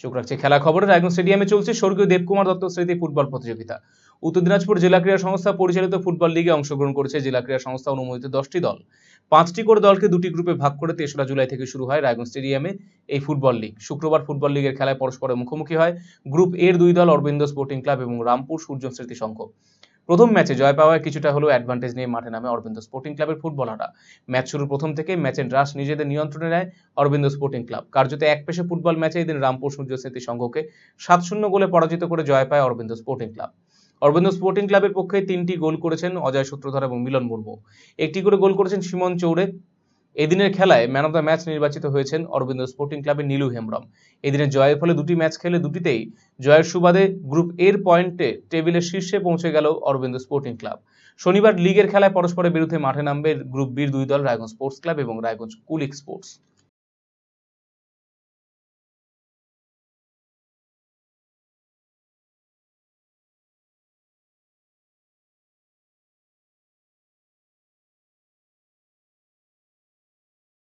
চোখ রাখছে। খেলা খবরে রায়গঞ্জ স্টেডিয়ামে চলছে স্বর্গীয় দেবকুমার দত্ত স্মৃতি ফুটবল প্রতিযোগিতা। উত্তর দিনাজপুর জেলা ক্রীড়া সংস্থা পরিচালিত ফুটবল লিগে অংশগ্রহণ করেছে জেলা ক্রীড়া সংস্থা অনুমোদিত দশটি দল। পাঁচটি করে দলকে দুটি গ্রুপে ভাগ করে তেসরা জুলাই থেকে শুরু হয় রায়গঞ্জ স্টেডিয়ামে এই ফুটবল লিগ। শুক্রবার ফুটবল লিগের খেলায় পরস্পরের মুখোমুখি হয়। গ্রুপ এর দুই দল অরবিন্দ স্পোর্টিং ক্লাব এবং রামপুর সূর্য স্মৃতি সংঘ। প্রথম ম্যাচে জয় পাওয়ায় কিছুটা হলেও অ্যাডভান্টেজ নিয়ে মাঠে নামে অরবিন্দ স্পোর্টিং ক্লাবের ফুটবলাররা। ম্যাচ শুরুর প্রথম থেকে ম্যাচের রাশ নিজেদের নিয়ন্ত্রণে নেয় অরবিন্দ স্পোর্টিং ক্লাব কার্যত এক পেশে ফুটবল ম্যাচে এদিন রামপুর সূর্য স্মৃতি সংঘকে সাত শূন্য গোলে পরাজিত করে জয় পায় Aurobindo sporting club Aurobindo sporting ক্লাবের পক্ষে তিনটি গোল করেছেন অজয় সূত্রধর এবং মিলন মুর্মু। একটি করে গোল করেছেন সীমন চৌড়ে। এদিনের খেলায় ম্যান অফ দ্য ম্যাচ নির্বাচিত হয়েছেন অরবিন্দ স্পোর্টিং ক্লাবের নীলু হেমব্রম। এদিনের জয়ের ফলে দুটি ম্যাচ খেলে দুটিতেই জয়ের সুবাদে গ্রুপ এর পয়েন্টে টেবিলের শীর্ষে পৌঁছে গেল অরবিন্দ স্পোর্টিং ক্লাব। শনিবার লিগের খেলায় পরস্পরের বিরুদ্ধে মাঠে নামবে গ্রুপ বির দুই দল, রায়গঞ্জ স্পোর্টস ক্লাব এবং রায়গঞ্জ কুলিক স্পোর্টস